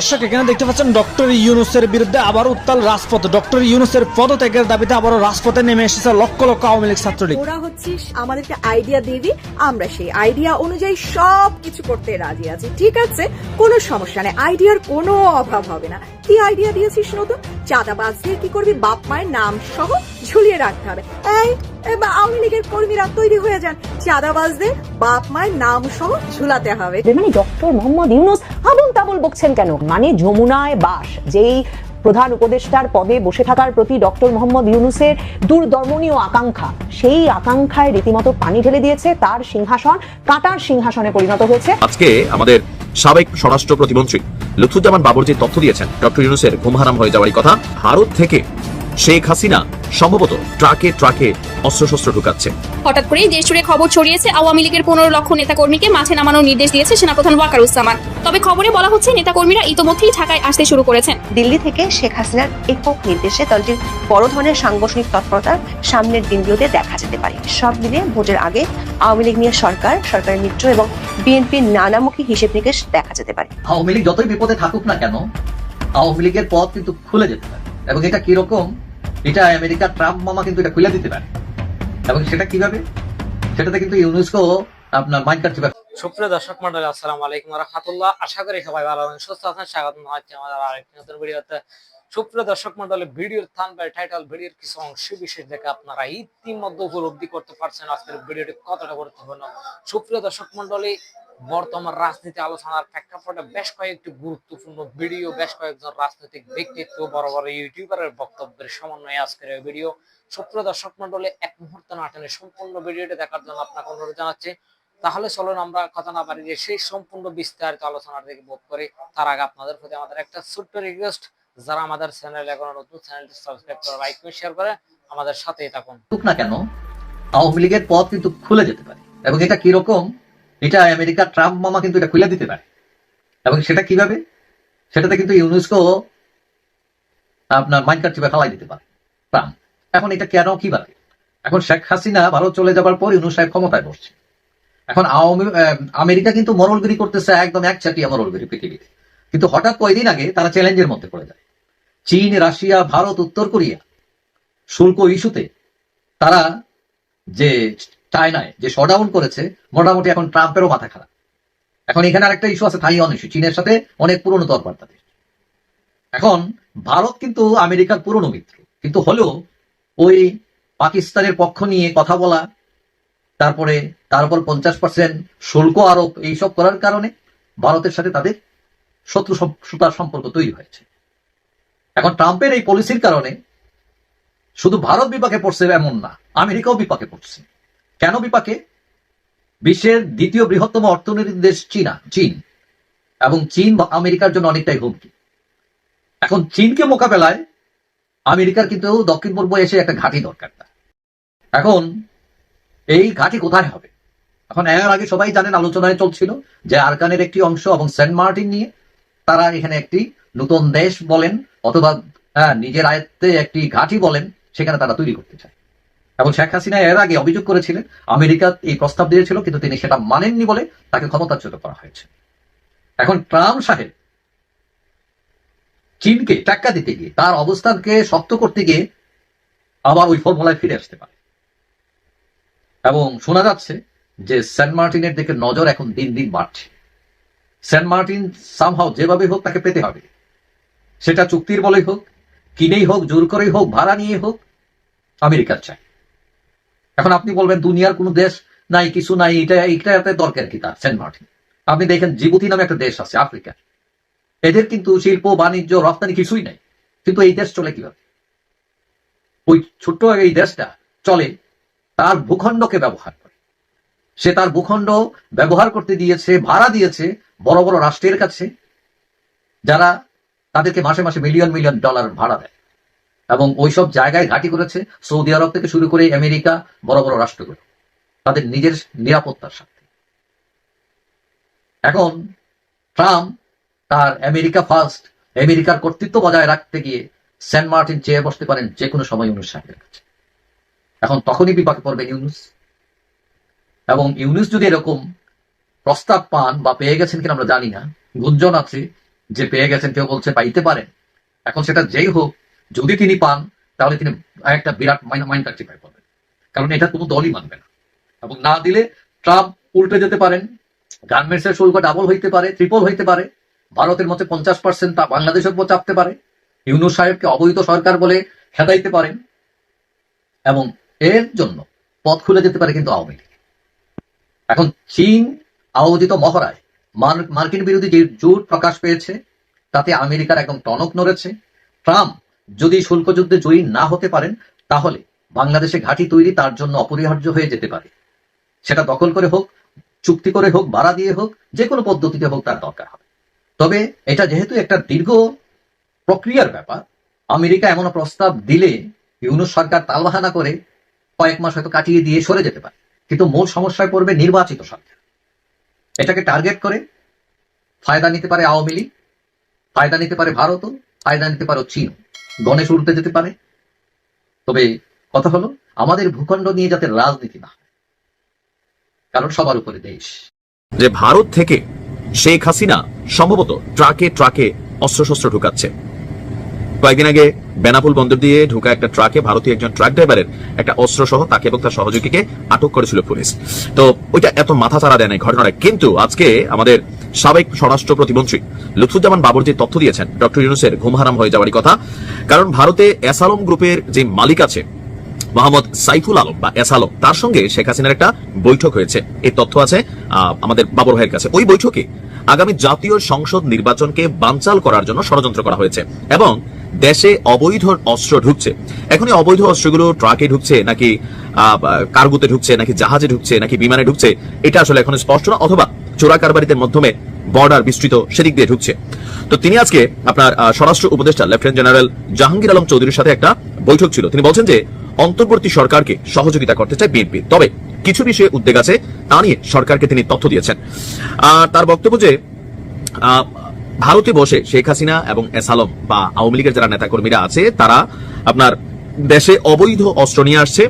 দর্শক, এখানে দেখতে পাচ্ছেন ডক্টর ইউনুসের বিরুদ্ধে আবার উত্তাল রাজপথ। ডক্টর ইউনুসের পদত্যাগের দাবিতে আবারও রাজপথে নেমে এসেছে লক্ষ লক্ষ আওয়ামী লীগ ছাত্রলীগ। ওরা হচ্ছে আমাদেরকে আইডিয়া দিবি আমরা সেই আইডিয়া অনুযায়ী সব কিছু করতে রাজি আছি। ঠিক আছে, কোনো সমস্যা নেই আইডিয়ার কোনো অভাব হবে না। কি আইডিয়া দিয়েছিস নতুন? চাঁদাবাজদের কি করবি? বাপ মায়ের নাম সহ ঝুলিয়ে রাখতে হবে। এই আওয়ামী লীগের কর্মীরা তৈরি হয়ে যান। চাঁদাবাজদের বাপ মায়ের নাম সহ ঝুলাতে হবে। মানে ডক্টর মোহাম্মদ ইউনুস আবুল তাবুল বকছেন কেন? মানে যমুনায় বাস যেই প্রধান উপদেষ্টার পদে বসে থাকার প্রতি ডক্টর মোহাম্মদ ইউনুসের দূরদর্মনীয় আকাঙ্ক্ষা সেই আকাঙ্ক্ষায় রীতিমতো পানি ঢেলে দিয়েছে তার সিংহাসন কাটার সিংহাসনে পরিণত হয়েছে। আজকে আমাদের সাবেক স্বরাষ্ট্র প্রতিমন্ত্রী লুৎফুজ্জামান বাবর যে তথ্য দিয়েছেন ডক্টর ইউনুসের ঘুম হারাম হয়ে যাওয়ার কথা ভারত থেকে শেখ হাসিনা সম্ভবত ট্রাকে ট্রাকে অস্ত্রশস্ত্র ঢুকাচ্ছে। হঠাৎ করেই দেশ জুড়ে খবর ছড়িয়েছে আওয়ামী লীগের পনেরো লক্ষ নেতাকর্মীকে মাঠে নামানোর নির্দেশ দিয়েছে সেনাপ্রধান ওয়াকারুজ্জামান। তবে খবরে বলা হচ্ছে নেতাকর্মীরা ইতোমধ্যেই ঢাকায় আসতে শুরু করেছেন। দিল্লি থেকে শেখ হাসিনার একক নির্দেশে দলটির বড় ধরনের সাংগঠনিক তৎপরতা সামনের দিনগুলোতে দেখা যেতে পারে। সব মিলিয়ে ভোটের আগে আওয়ামী লীগ নিয়ে সরকার সরকারের মিত্র এবং বিএনপির নানামুখী হিসেব নিকেশ দেখা যেতে পারে। আওয়ামী লীগ যতই বিপদে থাকুক না কেন আওয়ামী লীগের পথ কিন্তু খুলে যেতে পারে। এবং এটা কীরকম? এটা আমেরিকার ট্রাম্প মামা কিন্তু এটা খুলে দিতে পারে। এবং সেটা কীভাবে? সেটাতে কিন্তু ইউনেস্কো আপনার মাইন্ড কাটতে পারে। সুপ্রিয় দর্শক মন্ডলী, আসসালামু আলাইকুম আশা করি সবাই ভালো আছেন, সুস্থ আছেন। স্বাগত জানাচ্ছি আমাদের আরেকটি নতুন ভিডিওতে। সুপ্রিয় দর্শক ভিডিওর থানবে টাইটেল ভিডিওর কিছু অংশ বিশেষ দেখে আপনারা ইতিমধ্যে উপলব্ধি করতে পারছেন আজকের ভিডিওটি কতটা গুরুত্বপূর্ণ। সুপ্রিয় দর্শক মন্ডলী বর্তমান রাজনীতি আলোচনার প্রেক্ষাপটে বেশ কয়েকটি গুরুত্বপূর্ণ ভিডিও, বেশ কয়েকজন রাজনৈতিক ব্যক্তিত্ব, বড় বড় ইউটিউবারের বক্তব্যের সমন্বয়ে আজকের ভিডিও। সুপ্রিয় দর্শক মন্ডলে এক মুহূর্ত না টেনে সম্পূর্ণ ভিডিওটি দেখার জন্য আপনাকে অনুরোধ জানাচ্ছি। তাহলে চলুন আমরা কথা না পারি যে সেই সম্পূর্ণ বিস্তারিত আলোচনার দিকে বোধ করি। তার আগে আপনাদের প্রতি আমাদের একটা ছোট্ট রিকোয়েস্ট যারা আমাদের চ্যানেল এখনও নতুন চ্যানেলটি সাবস্ক্রাইব করে লাইক করে শেয়ার করে আমাদের সাথেই থাকুন। না কেন, আওয়ামী লীগের পথ কিন্তু খুলে যেতে পারে। এবং এটা কীরকম? এটা আমেরিকা ট্রাম্প মামা কিন্তু এটা খুলে দিতে পারে। এবং সেটা কীভাবে? সেটাতে কিন্তু ইউনেস্কো আপনার মাইন্ড কাটতে ফেলাই দিতে পারে, ট্রাম্প। এখন এটা কেন, কীভাবে? এখন শেখ হাসিনা ভারত চলে যাবার পর ইউনুস সাহেব ক্ষমতায় বসছে। এখন আওয়ামী আমেরিকা কিন্তু মরলগিরি করতেছে একদম এক চাটিয়া মরলগিরি পৃথিবীতে। কিন্তু হঠাৎ কয়েকদিন আগে তারা চ্যালেঞ্জের মধ্যে পড়ে যায়। চীন, রাশিয়া, ভারত, উত্তর কোরিয়া, শুল্ক ইস্যুতে তারা যে চায়নায় যে শটডাউন করেছে, মোটামুটি এখন ট্রাম্পেরও মাথা খারাপ। এখন এখানে আরেকটা ইস্যু আছে তাইওয়ান ইস্যু চীনের সাথে অনেক পুরনো তরবার তাদের এখন ভারত কিন্তু আমেরিকার পুরনো মিত্র, কিন্তু হলেও ওই পাকিস্তানের পক্ষ নিয়ে কথা বলা, তারপরে তার উপর পঞ্চাশ পার্সেন্ট শুল্ক আরোপ, এইসব করার কারণে ভারতের সাথে তাদের শত্রু সুতার সম্পর্ক তৈরি হয়েছে। এখন ট্রাম্পের এই পলিসির কারণে শুধু ভারত বিপাকে পড়ছে এমন না, আমেরিকাও বিপাকে পড়ছে। কেন বিপাকে? বিশ্বের দ্বিতীয় বৃহত্তম অর্থনৈতিক দেশ চীনা, চীন। এবং চীন বা আমেরিকার জন্য অনেকটাই হুমকি। এখন চীনকে মোকাবেলায় আমেরিকার কিন্তু দক্ষিণ পূর্ব এসে একটা ঘাঁটি দরকার। এখন এই ঘাঁটি কোথায় হবে? এখন এর আগে সবাই জানেন আলোচনায় চলছিল যে আরকানের একটি অংশ এবং সেন্ট মার্টিন নিয়ে তারা এখানে একটি নতুন দেশ বলেন অথবা নিজের আয়ত্তে একটি ঘাঁটি বলেন, সেখানে তারা তৈরি করতে চায়। এবং শেখ হাসিনা এর আগে অভিযোগ করেছিলেন আমেরিকা এই প্রস্তাব দিয়েছিল, কিন্তু তিনি সেটা মানেননি বলে তাকে ক্ষমতাচ্যুত করা হয়েছে। এখন ট্রাম্প সাহেব চীনকে টাক্কা দিতে গিয়ে, তার অবস্থানকে শক্ত করতে গিয়ে আবার ওই ফর্মুলায় ফিরে আসতে পারে। এবং শোনা যাচ্ছে যে সেন্ট মার্টিনের দিকে নজর এখন দিন দিন বাড়ছে। সেন্ট মার্টিন সামহাও যেভাবে হোক তাকে পেতে হবে। সেটা চুক্তির বলেই হোক, কিনেই হোক, জোর করেই হোক, ভাড়া নিয়ে হোক, আমেরিকার চাই এখন আপনি বলবেন দুনিয়ার কোনো দেশ নাই, কিছু নাই, এটা এটাতে দরকার কি তার? Saint Martin. আপনি দেখেন জিবুতি নামে একটা দেশ আছে, আফ্রিকা। এদের কিন্তু শিল্প, বাণিজ্য, রপ্তানি কিছুই নাই। কিন্তু এই দেশ চলে কীভাবে? ওই ছোট্ট এই দেশটা চলে তার ভূখণ্ডকে ব্যবহার করে। সে তার ভূখণ্ড ব্যবহার করতে দিয়েছে, ভাড়া দিয়েছে বড় বড় রাষ্ট্রের কাছে, যারা তাদেরকে মাসে মাসে মিলিয়ন মিলিয়ন ডলার ভাড়া দেয়। এবং ওইসব জায়গায় ঘাঁটি করেছে সৌদি আরব থেকে শুরু করে আমেরিকা, বড় বড় রাষ্ট্রগুলো। তাদের নিজের নিরাপত্তার স্বার্থে। এখন ট্রাম্প তার আমেরিকা ফার্স্ট, আমেরিকার কর্তৃত্ব বজায় রাখতে গিয়ে সেন্ট মার্টিন চেয়ে বসতে পারেন যে কোনো সময় ইউনুস সাহেবের কাছে। এখন তখনই বিপাকে পড়বেন ইউনুস। এবং ইউনুস যদি এরকম প্রস্তাব পান বা পেয়ে গেছেন কিনা আমরা জানি না। গুঞ্জন আছে যে পেয়ে গেছেন, কেউ বলছে পাইতে পারেন। এখন সেটা যেই হোক যদি তিনি পান, তাহলে তিনি একটা বিরাট মাইন্ড টিপাই পাবেন। কারণ এটা কোনো দলই মানবে না। এবং না দিলে ট্রাম্প উল্টে যেতে পারেন গার্মেন্টস এর শুল্ক ডাবল হইতে পারে ট্রিপল হইতে পারে, ভারতের মধ্যে পঞ্চাশ পার্সেন্ট তা বাংলাদেশের উপর চাপতে পারে, ইউনুস সাহেবকে অবৈধ সরকার বলে খেদাইতে পারেন, এবং এর জন্য পথ খুলে যেতে পারে কিন্তু আওয়ামী লীগ। এখন চীন আয়োজিত মহড়ায় মার- মার্কিন বিরোধী যে জোট প্রকাশ পেয়েছে, তাতে আমেরিকার একদম টনক নড়েছে। ট্রাম্প যদি শুল্ক যুদ্ধে জয়ী না হতে পারেন, তাহলে বাংলাদেশে ঘাঁটি তৈরি তার জন্য অপরিহার্য হয়ে যেতে পারে। সেটা দখল করে হোক, চুক্তি করে হোক ভাড়া দিয়ে হোক, যে কোনো পদ্ধতিতে হোক তার দরকার হবে। তবে এটা যেহেতু একটা দীর্ঘ প্রক্রিয়ার ব্যাপার, আমেরিকা এমন প্রস্তাব দিলে ইউনুস সরকার তালবাহানা করে কয়েক মাস হয়তো কাটিয়ে দিয়ে সরে যেতে পারে। কিন্তু মূল সমস্যায় পড়বে নির্বাচিত সরকার। এটাকে টার্গেট করে ফায়দা নিতে পারে আওয়ামী লীগ, ফায়দা নিতে পারে ভারতও, ফায়দা নিতে পারে চীন গণেশ উল্টে যেতে পারে। তবে কথা হলো, আমাদের ভূখণ্ড নিয়ে যাতে রাজনীতি না কারণ সবার উপরে দেশ। যে ভারত থেকে শেখ হাসিনা সম্ভবত ট্রাকে ট্রাকে অস্ত্রশস্ত্র ঢুকাচ্ছে। কয়েকদিন আগে বেনাপুল বন্দর দিয়ে ঢুকা একটা ট্রাকে ভারতীয় একজন ট্রাক ড্রাইভারের একটা অস্ত্র সহ তাকে এবং তার সহযোগীকে আটক করেছিল পুলিশ। তো ওইটা এত মাথা চাড়া দেয় নাই ঘটনাটা। কিন্তু আজকে আমাদের সাবেক স্বরাষ্ট্র প্রতিমন্ত্রী লুৎফুজ্জামান বাবর যে তথ্য দিয়েছেন, ডক্টর ইউনুসের ঘুম হারাম হয়ে যাওয়ারই কথা, কারণ ভারতে এসালম গ্রুপের যে মালিক আছে মোহাম্মদ সাইফুল আলম বা এস আলম তার সঙ্গে শেখ হাসিনার একটা বৈঠক হয়েছে। এই তথ্য আছে আমাদের বাবর ভাইয়ের কাছে। ওই বৈঠকে আগামী জাতীয় সংসদ নির্বাচনকে বানচাল করার জন্য ষড়যন্ত্র করা হয়েছে। এবং দেশে অবৈধ অস্ত্র ঢুকছে। এখন এই অবৈধ অস্ত্রগুলো ট্রাকে ঢুকছে নাকি কার্গোতে ঢুকছে, নাকি জাহাজে ঢুকছে, নাকি বিমানে ঢুকছে, এটা আসলে এখন স্পষ্ট না, অথবা চোরা কারবারিদের মাধ্যমে বর্ডার বিস্তৃত সেদিক দিয়ে ঢুকছে। তো তিনি আজকে আপনার স্বরাষ্ট্র উপদেষ্টা, লেফটেন্যান্ট জেনারেল জাহাঙ্গীর আলম চৌধুরীর সাথে একটা বৈঠক ছিল। তিনি বলছেন যে, অন্তর্বর্তী সরকারকে সহযোগিতা করতে চায় বিএনপি। তবে কিছু বিষয়ে উদ্বেগ আছে, তা নিয়ে সরকারকে তিনি তথ্য দিয়েছেন। আর তার বক্তব্য যে ভারতে বসে শেখ হাসিনা এবং এস আলম বা আওয়ামী লীগের যারা নেতাকর্মীরা আছে, তারা আপনার দেশে অবৈধ অস্ত্র নিয়ে আসছে।